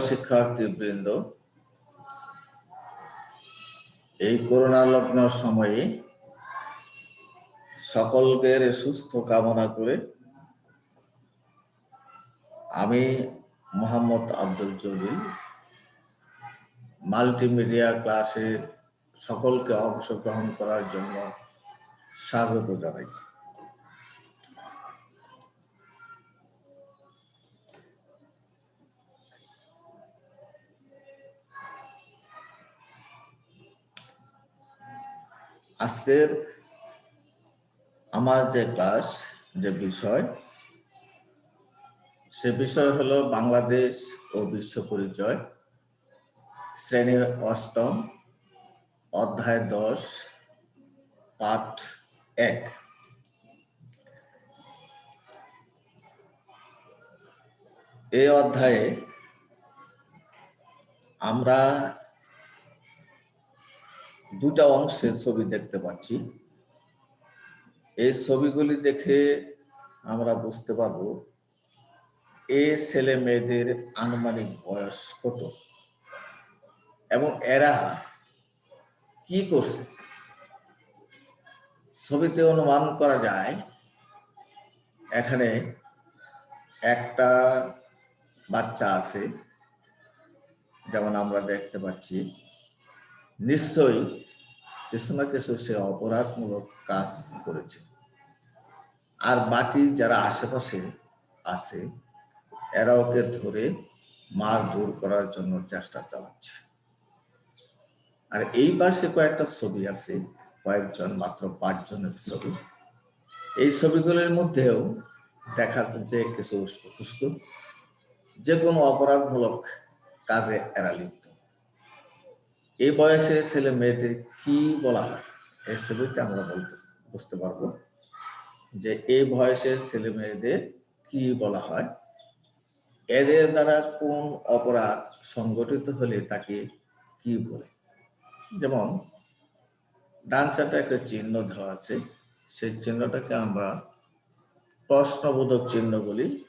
শিক্ষার্থী বৃন্দ এই করোনা লগ্ন সময়ে সকলকে সুস্থ কামনা করে আমি মোহাম্মদ আব্দুল জলিল মাল্টিমিডিয়া ক্লাসে সকলকে অংশগ্রহণ করার জন্য স্বাগত জানাই। আজকের আমার যে ক্লাস যে বিষয়, সে বিষয় হলো বাংলাদেশ ও বিশ্ব পরিচয়। শ্রেণি অষ্টম অধ্যায় দশ, পাঠ এক। এই অধ্যায়ে আমরা দুটা অংশের ছবি দেখতে পাচ্ছি। এই ছবিগুলি দেখে আমরা বুঝতে পারব, এ ছেলে মেয়েদের আনুমানিক বয়স কত? এবং এরা কি করছে? ছবিতে অনুমান করা যায়, এখানে একটা বাচ্চা আছে, যেমন আমরা দেখতে পাচ্ছি। নিশ্চয়ই কিছু না কিছু সে অপরাধমূলক কাজ করেছে। আর বাকি যারা আশেপাশে আছে এরা ওকে ধরে মার দূর করার জন্য চেষ্টা চালাচ্ছে। আর এই পাশে কয়েকটা ছবি আছে, কয়েকজন, মাত্র পাঁচজনের ছবি। এই ছবিগুলোর মধ্যেও দেখা যাচ্ছে কিছু উস্কো যে কোনো অপরাধমূলক কাজে এরা লিপ্ত। এই বয়সে ছেলে মেয়েদের কি বলা হয়? এই ছবিতে আমরা বলতে, বুঝতে পারব যে এই বয়সে ছেলে মেয়েদের কি বলা হয়। এদের দ্বারা কোন অপরাধ সংগঠিত হলে তাকে কি বলে? যেমন, ডান চারটা একটা চিহ্ন দেওয়া আছে, সেই চিহ্নটাকে আমরা প্রশ্নবোধক চিহ্ন বলি।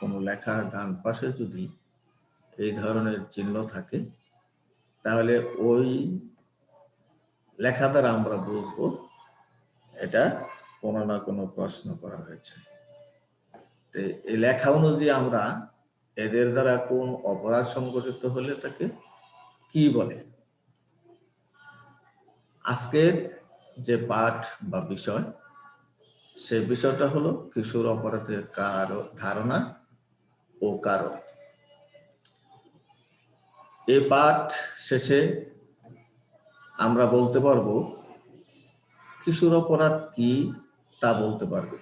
কোনো লেখার ডান পাশে যদি এই ধরনের চিহ্ন থাকে, তাহলে ওই লেখা দ্বারা আমরা বুঝব এটা কোনো না কোনো প্রশ্ন করা হয়েছে। এই লেখা অনুযায়ী আমরা এদের দ্বারা কোন অপরাধ সংগঠিত হলে তাকে কি বলে? আজকের যে পাঠ বা বিষয় সে বিষয়টা হলো কিশোর অপরাধের কারও ধারণা ও কারণ। এ পাঠ শেষে আমরা বলতে পারব কিশোর অপরাধ কি তা বলতে পারবে।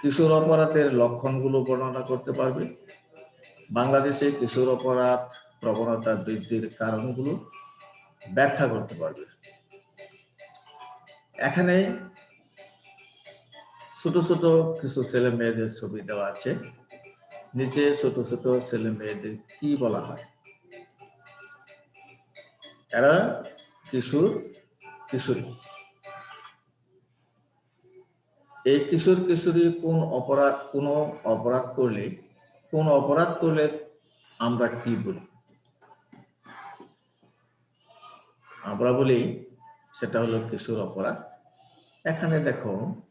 কিশোর অপরাধের লক্ষণগুলো বর্ণনা করতে পারবে। বাংলাদেশে কিশোর অপরাধ প্রবণতা বৃদ্ধির কারণগুলো ব্যাখ্যা করতে পারবে। এখানে ছোট ছোট কিছু ছেলে মেয়েদের ছবি দেওয়া আছে। নিচে ছোট ছোট ছেলে মেয়েদের কি বলা হয়? এরা কিশোর, কিশোরী। এই কিশোর, কিশোরী কোন অপরাধ কোন অপরাধ করলে, কোন অপরাধ করলে আমরা কি বলি? আমরা বলি সেটা হলো কিশোর অপরাধ। এখানে দেখো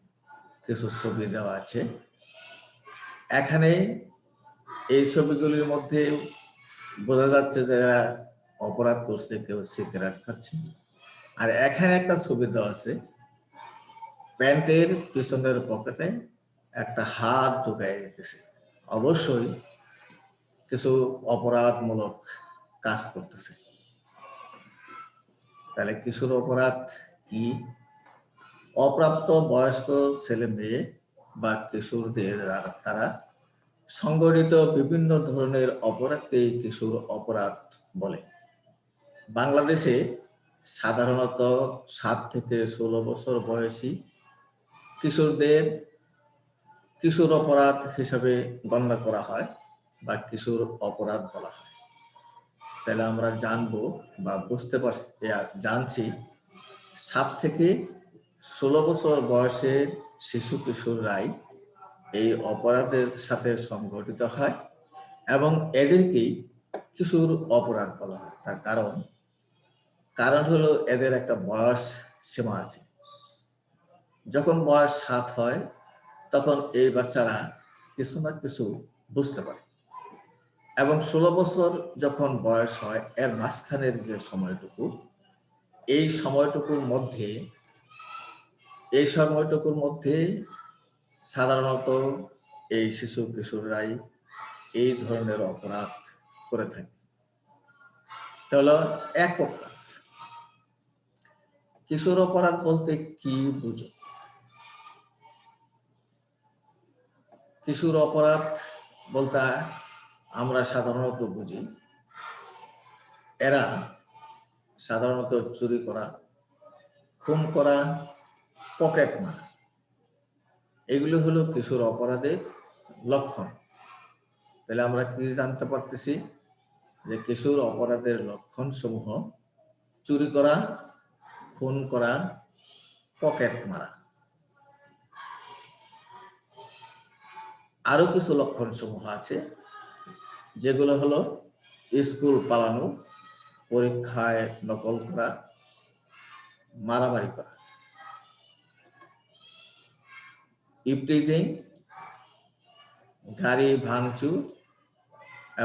কিছু ছবি দেওয়া আছে। এখানে এই ছবিগুলির মধ্যে বোঝা যাচ্ছে যে এরা অপরাধ করছে, কেউ সিগারেট খাচ্ছে। আর এখানে একটা ছবি দেওয়া আছে। প্যান্টের পিছনের পকেটে একটা হাত ঢুকাই যেতেছে অবশ্যই কিছু অপরাধমূলক কাজ করতেছে। তাহলে কিশোর অপরাধ? কি? অপ্রাপ্ত বয়স্ক ছেলে মেয়ে বা কিশোরদের তারা সংগঠিত বিভিন্ন ধরনের অপরাধকে কিশোর অপরাধ বলে। বাংলাদেশে সাধারণত সাত থেকে ষোলো বছর বয়সী কিশোরদের কিশোর অপরাধ হিসাবে গণনা করা হয় বা কিশোর অপরাধ বলা হয়। তাহলে আমরা জানব বা বুঝতে পারছি জানছি সাত থেকে ষোলো বছর বয়সের শিশু কিশোররাই এই অপরাধের সাথে সংগঠিত হয় এবং এদেরকেই কিশোর অপরাধ বলা হয়। তার কারণ কারণ হলো এদের একটা বয়স সীমা আছে। যখন বয়স সাত হয়, তখন এই বাচ্চারা কিছু না কিছু বুঝতে পারে। এবং ষোলো বছর যখন বয়স হয়, এর মাঝখানের যে সময়টুকু, এই সময়টুকুর মধ্যে, এই সময়টুকুর মধ্যে সাধারণত এই শিশু কিশোররাই এই ধরনের অপরাধ করে থাকে। এটা হলো একক কিশোর অপরাধ বলতে কি বুঝো? কিশোর অপরাধ বলতে আমরা সাধারণত বুঝি, এরা সাধারণত চুরি করা, খুন করা, পকেট মারা। এগুলো হলো কিশোর অপরাধের লক্ষণ। তাহলে আমরা কি জানতে পারতেছি? যে কিশোর অপরাধের লক্ষণ সমূহ চুরি করা, খুন করা, পকেট মারা। আরও কিছু লক্ষণ সমূহ আছে। যেগুলো হলো স্কুল পালানো, পরীক্ষায় নকল করা, মারামারি করা। ইপটিজিং, গাড়ি ভাঙচুর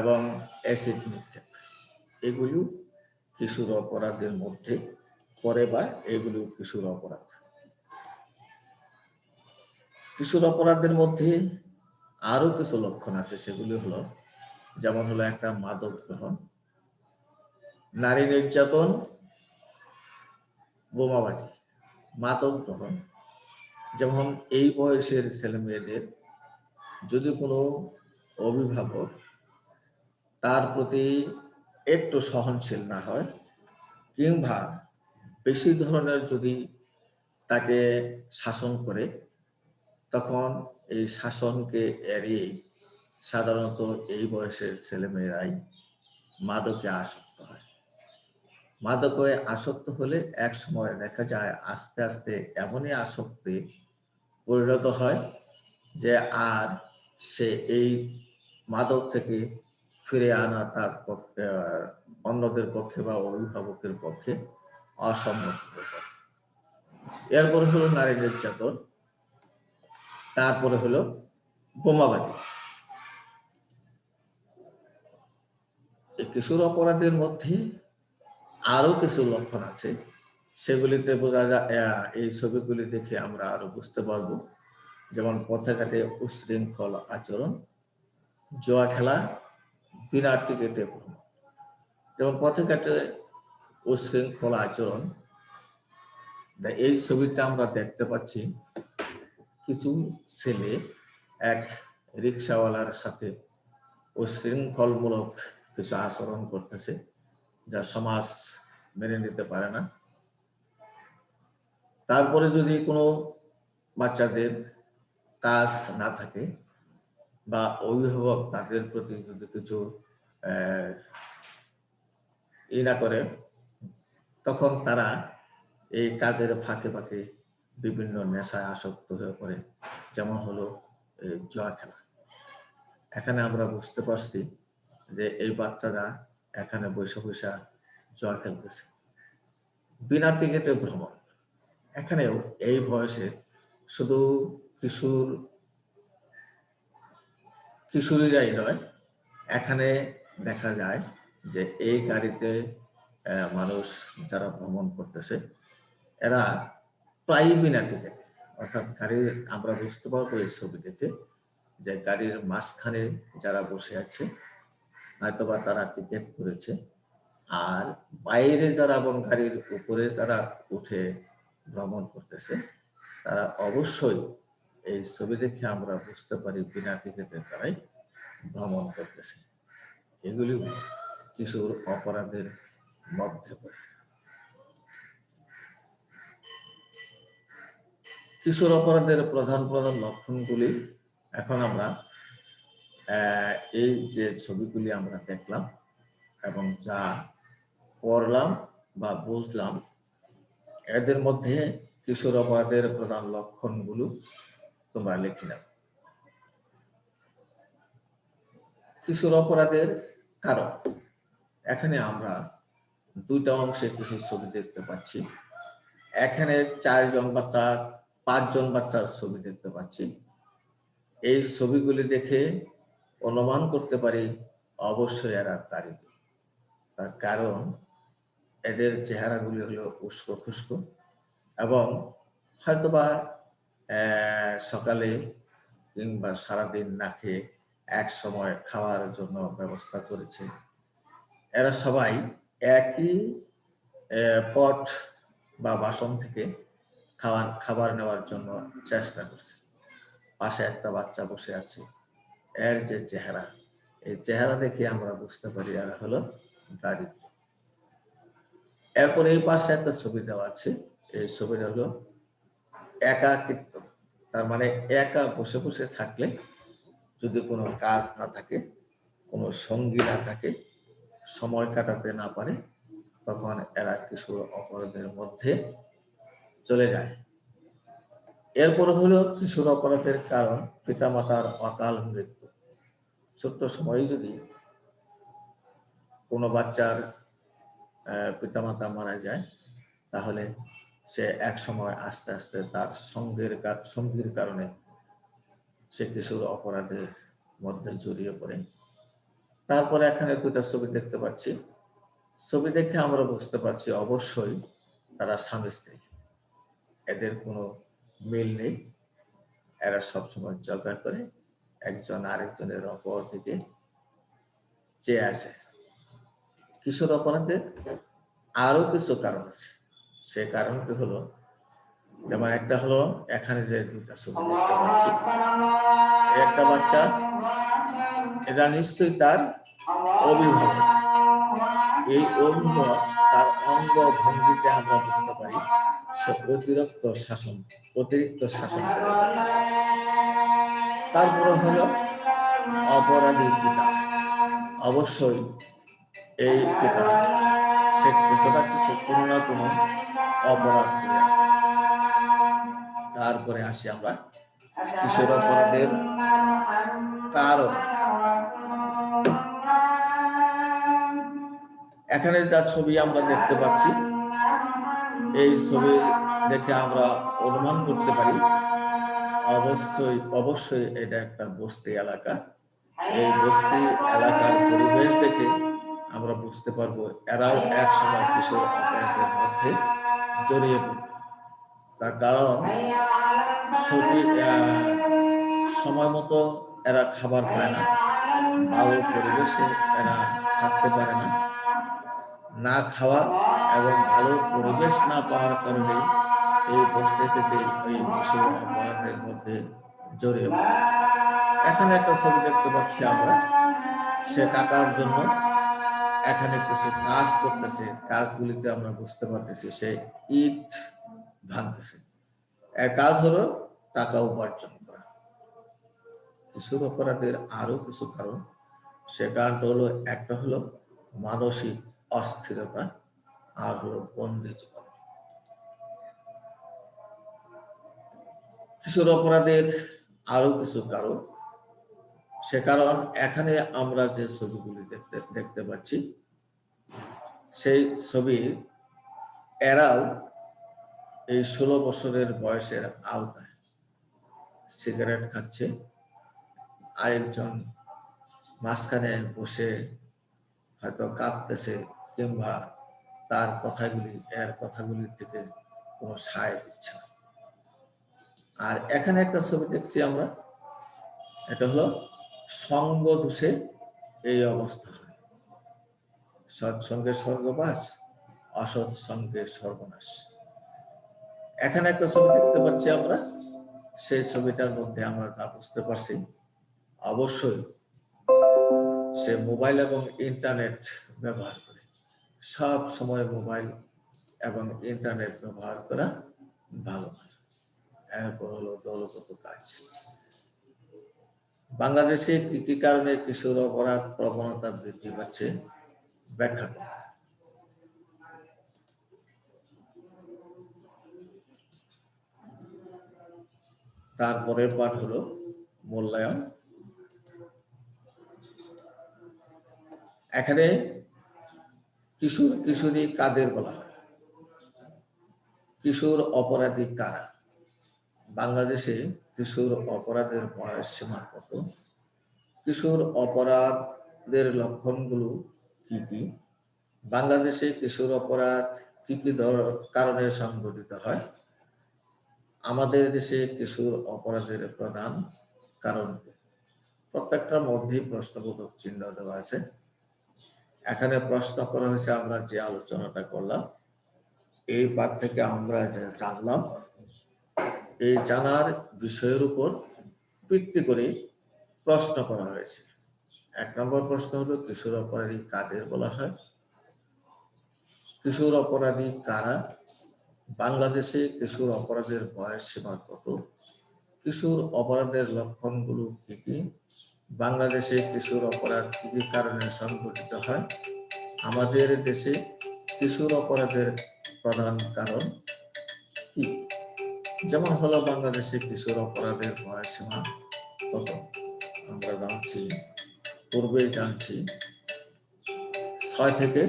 এবং অ্যাসিড নিক্ষেপ। এগুলো কিশোর অপরাধের মধ্যে পড়ে বা এগুলো কিশোর অপরাধ। কিশোর অপরাধের মধ্যে আরও কিছু লক্ষণ আছে, সেগুলি হলো যেমন হলো একটা মাদক গ্রহণ, নারী নির্যাতন, বোমাবাজি, মাদক গ্রহণ। যেমন এই বয়সের ছেলে মেয়েদের যদি কোনো অভিভাবক তার প্রতি একটু সহনশীল না হয়, কিংবা বেশি ধরনের যদি তাকে শাসন করে, তখন এই শাসনকে এড়িয়ে সাধারণত এই বয়সের ছেলেমেয়েরাই মাদকে আসক্ত হয়। মাদকে আসক্ত হলে এক সময় দেখা যায় আস্তে আস্তে এমনই আসক্তি পরিণত হয় যে আর সে এই মাদক থেকে ফিরে আনা তার পক্ষে অন্যদের পক্ষে বা অভিভাবকের পক্ষে অসম্ভব এরপরে হলো নারী নির্যাতন, তারপরে হলো বোমাবাজি। কিশোর অপরাধের মধ্যে আরও কিছু লক্ষণ আছে। সেগুলিতে বোঝা যায় এই ছবিগুলি দেখে আমরা আরও বুঝতে পারব। যেমন পথে ঘাটে উশৃঙ্খল আচরণ, জোয়া খেলা, বিনা টিকেটে যেমন পথে ঘাটে উশৃঙ্খল আচরণ এই ছবিটা আমরা দেখতে পাচ্ছি, কিছু ছেলে এক রিক্সাওয়ালার সাথে উশৃঙ্খলমূলক কিছু আচরণ করতেছে যা সমাজ মেনে নিতে পারে না। তারপরে যদি কোনো বাচ্চাদের কাজ না থাকে বা অভিভাবক তাদের প্রতি যদি কিছু ই না করে, তখন তারা এই কাজের ফাঁকে ফাঁকে বিভিন্ন নেশায় আসক্ত হয়ে পড়ে। যেমন হলো জুয়া খেলা। এখানে আমরা বুঝতে পারছি যে এই বাচ্চারা এখানে বসে বসে জুয়া খেলতেছে। বিনা টিকেটে ভ্রমণ। এখানেও এই বয়সে শুধু কিশোর, কিশোরীরাই নয়, এখানে দেখা যায় যে এই গাড়িতে মানুষ যারা ভ্রমণ করতেছে, এরা প্রায় বিনা টিকিট। অর্থাৎ গাড়ির, আমরা বুঝতে পারব এই ছবি দেখে যে গাড়ির মাঝখানে যারা বসে আছে হয়তোবা তারা টিকিট করেছে। আর বাইরে যারা গাড়ির উপরে যারা উঠে ভ্রমণ করতেছে, তারা অবশ্যই এই ছবি দেখে আমরা বুঝতে পারি বিনা টিকিটের দ্বারাই ভ্রমণ করতেছে। এগুলি কিশোর অপরাধের মধ্যে পড়ে। কিশোর অপরাধের প্রধান প্রধান লক্ষণগুলি এখন আমরা এই যে ছবিগুলি আমরা দেখলাম এবং যা পড়লাম বা বুঝলাম, এদের মধ্যে কিশোর অপরাধের প্রধান লক্ষণগুলো তোমরা লিখে নাও। কিশোর অপরাধের কারণ। এখানে আমরা দুইটা অংশে কিছু ছবি দেখতে পাচ্ছি। এখানে চারজন বাচ্চা, পাঁচজন বাচ্চার ছবি দেখতে পাচ্ছি। এই ছবিগুলি দেখে অনুমান করতে পারি, অবশ্যই এরা তারিত তার কারণ, এদের চেহারাগুলি হলো উস্কো খুস্কো এবং হয়তোবা সকালে কিংবা সারাদিন না খেয়ে এক সময় খাওয়ার জন্য ব্যবস্থা করেছে। এরা সবাই একই পট বা বাসন থেকে খাবার খাবার নেওয়ার জন্য চেষ্টা করছে। পাশে একটা বাচ্চা বসে আছে। এর যে চেহারা, এই চেহারা দেখে আমরা বুঝতে পারি এরা হলো দারিদ্র। এরপর এই পাশে একটা ছবি দেওয়া আছে, এই ছবিটা হলো একাকিত্ব। তার মানে একা বসে বসে থাকলে যদি কোনো কাজ না থাকে, কোনো সঙ্গী না থাকে, সময় কাটাতে না পারে, তখন এরা কিছু অপরাধের মধ্যে চলে যায়। এরপর হলো কিশোর অপরাধের কারণ, পিতামাতার অকাল মৃত্যু। ছোট্ট সময়ে যদি কোনো বাচ্চার পিতামাতা মারা যায়, তাহলে সে এক সময় আস্তে আস্তে তার সঙ্গের সঙ্গীর কারণে সে কিশোর অপরাধের মধ্যে জড়িয়ে পড়ে। তারপরে এখানে দুটা ছবি দেখতে পাচ্ছি। ছবি দেখে আমরা বুঝতে পারছি অবশ্যই তারা স্বামী, স্ত্রী। এদের কোনো মিল নেই। এরা সবসময় ঝগড়া করে। একজন আরেকজনের অপর দিকে চেয়ে আসে কিশোর অপরাধের আরও কিছু কারণ আছে। সে কারণটি হলো, যেমন একটা হলো, এখানে যে দুটা ছবি দেখতে পাচ্ছি। একটা বাচ্চা, এটা নিশ্চয়ই তার অভিভাবক। এই অভিভাবক তার অঙ্গ ভঙ্গিতে আমরা বুঝতে পারি, সে অতিরিক্ত শাসন অতিরিক্ত শাসন করে। তারপরে হলো অপরাধী পিতা। অবশ্যই এই পিতা, সে কিছু না কিছু কোনো না কোনো অপরাধ করে আছে তারপরে আসি আমরা কিশোর অপরাধের কারণ। এখানে যা ছবি আমরা দেখতে পাচ্ছি, এই ছবি দেখে আমরা অনুমান করতে পারি অবশ্যই অবশ্যই এটা একটা বস্তি এলাকা। এই বস্তি এলাকার পরিবেশ দেখে আমরা বুঝতে পারব এরাও এক সময় কিশোর অপরাধের মধ্যে জড়িয়ে পড়বে তার কারণ আহ, সময় মতো এরা খাবার পায় না। ভালো পরিবেশে এরা থাকতে পারে না। না খাওয়া এবং ভালো পরিবেশ না পাওয়ার কারণে এই থেকে এই অপরাধের মধ্যে জড়িয়ে এখানে একটা ছবি দেখতে পাচ্ছি আমরা। সে টাকার জন্য এখানে কিছু কাজ করতেছে। কাজগুলিতে আমরা বুঝতে পারতেছি সে ইট ভাঙতেছে। এর কাজ হলো টাকা উপার্জন করা। কিশোর অপরাধের আরও কিছু কারণ। সে কারণটা হলো, একটা হলো মানসিক অস্থিরতা, আর হলো বন্দি কিশোর অপরাধের আরও কিছু কারণ। সে কারণ এখানে আমরা যে ছবিগুলি দেখতে দেখতে পাচ্ছি, সেই ছবি এরাও এই ষোলো বছরের বয়সের আওতায় সিগারেট খাচ্ছে। আরেকজন মাঝখানে বসে হয়তো কাঁদতেছে কিংবা তার কথাগুলি, এর কথাগুলির থেকে কোনো সায় দিচ্ছে না। আর এখানে একটা ছবি দেখছি আমরা। এটা হলো সঙ্গ দোষে এই অবস্থা হয়। সৎসঙ্গে স্বর্গবাস, অসৎ সঙ্গে সর্বনাশ এখানে একটা ছবি দেখতে পাচ্ছি আমরা। সেই ছবিটার মধ্যে আমরা তা বুঝতে পারছি, অবশ্যই সে মোবাইল এবং ইন্টারনেট ব্যবহার করে। সব সময় মোবাইল এবং ইন্টারনেট ব্যবহার করা ভালো নয়। এরপর কাজ বাংলাদেশে কি কি কারণে কিশোর অপরাধ প্রবণতা বৃদ্ধি পাচ্ছে? ব্যাখ্যা করো। তারপরের পাঠ হলো মূল্যায়ন। এখানে কিশোর কিশোরী কাদের বলা হয়? কিশোর অপরাধী কারা? বাংলাদেশে কিশোর অপরাধের বয়স সীমা কত? কিশোর অপরাধের লক্ষণগুলো কি কি? বাংলাদেশে কিশোর অপরাধ কি কি কারণে সংঘটিত হয়? আমাদের দেশে কিশোর অপরাধের প্রধান কারণ? প্রত্যেকটার মধ্যেই প্রশ্নবোধক চিহ্ন দেওয়া আছে। এখানে প্রশ্ন করা হয়েছে, আমরা যে আলোচনাটা করলাম, এই পাঠ থেকে আমরা জানলাম এই জানার বিষয়ের উপর ভিত্তি করে প্রশ্ন করা হয়েছে। এক নম্বর প্রশ্ন হলো, কিশোর অপরাধী কাদের বলা হয়? কিশোর অপরাধী কারা? বাংলাদেশে কিশোর অপরাধের বয়স সীমা কত? কিশোর অপরাধের লক্ষণগুলো কি কি? বাংলাদেশে কিশোর অপরাধ কি কি কারণে সংঘটিত হয়? আমাদের দেশে কিশোর অপরাধের প্রধান কারণ কি? যেমন হলো বাংলাদেশে কিশোর অপরাধের বয়স সীমা কত? আমরা জানছি পূর্বে জানছি, ছয় থেকে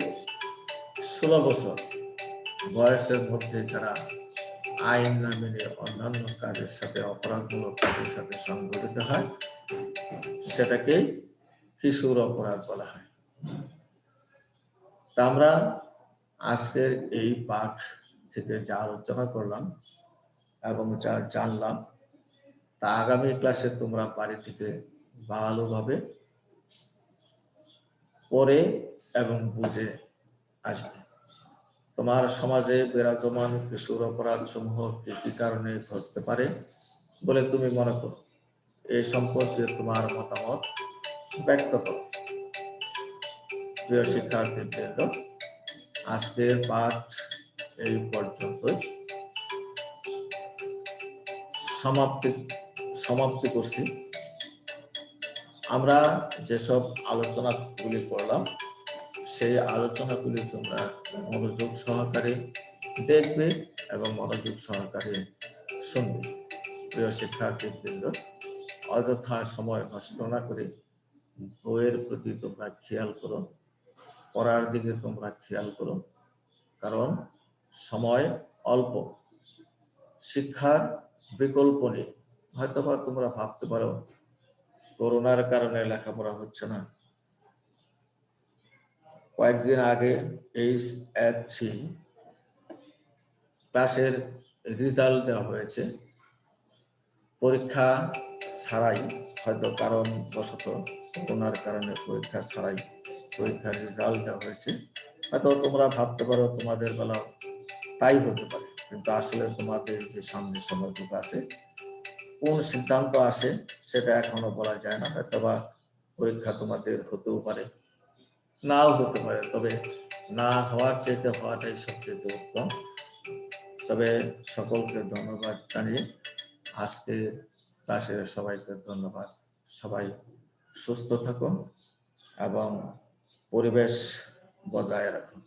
ষোলো বছর বয়সের মধ্যে যারা আইন না মেনে অন্যান্য কাজের সাথে, অপরাধমূলক কাজের সাথে সংগঠিত হয় সেটাকে কিশোর অপরাধ বলা হয়। তা আমরা আজকের এই পাঠ থেকে যা আলোচনা করলাম এবং যা জানলাম, তা আগামী ক্লাসে তোমরা বাড়ি থেকে ভালোভাবে পড়ে এবং বুঝে আসবে। তোমার সমাজে বিরাজমান কিশোর অপরাধ সমূহ কি কারণে ঘটতে পারে বলে তুমি মনে করো? এই সম্পর্কে তোমার মতামত ব্যক্ত করো। প্রিয় শিক্ষার্থীবৃন্দ, আজকের পাঠ এই পর্যন্তই। সমাপ্তি সমাপ্তি করছি। আমরা যেসব আলোচনাগুলি করলাম, সেই আলোচনাগুলি তোমরা মনোযোগ সহকারে দেখবে এবং মনোযোগ সহকারে শুনবে। প্রিয় শিক্ষার্থীবৃন্দ, অযথা সময় নষ্ট না করে বইয়ের প্রতি তোমরা খেয়াল করো, পড়ার দিকে তোমরা খেয়াল করো, কারণ সময় অল্প। শিক্ষার বিকল্প নেই। হয়তোবা তোমরা ভাবতে পারো, করোনার কারণে লেখাপড়া হচ্ছে না। কয়েকদিন আগে এইচ সি ক্লাসের রেজাল্ট দেওয়া হয়েছে। পরীক্ষা ছাড়াই, হয়তো কারণ বশত করোনার কারণে পরীক্ষা ছাড়াই পরীক্ষার রেজাল্ট দেওয়া হয়েছে। হয়তো তোমরা ভাবতে পারো তোমাদের বেলা তাই হতে পারে। কিন্তু আসলে তোমাদের যে সামনে সময়টুকু আছে, কোন সিদ্ধান্ত আসে সেটা এখনও বলা যায় না হয়তো বা পরীক্ষা তোমাদের হতেও পারে, নাও হতে পারে, তবে না হওয়ার চাইতে হওয়াটাই সবচেয়ে উত্তম। তবে সকলকে ধন্যবাদ জানিয়ে আজকে ক্লাসের সবাইকে ধন্যবাদ। সবাই সুস্থ থাকুন এবং পরিবেশ বজায় রাখুন।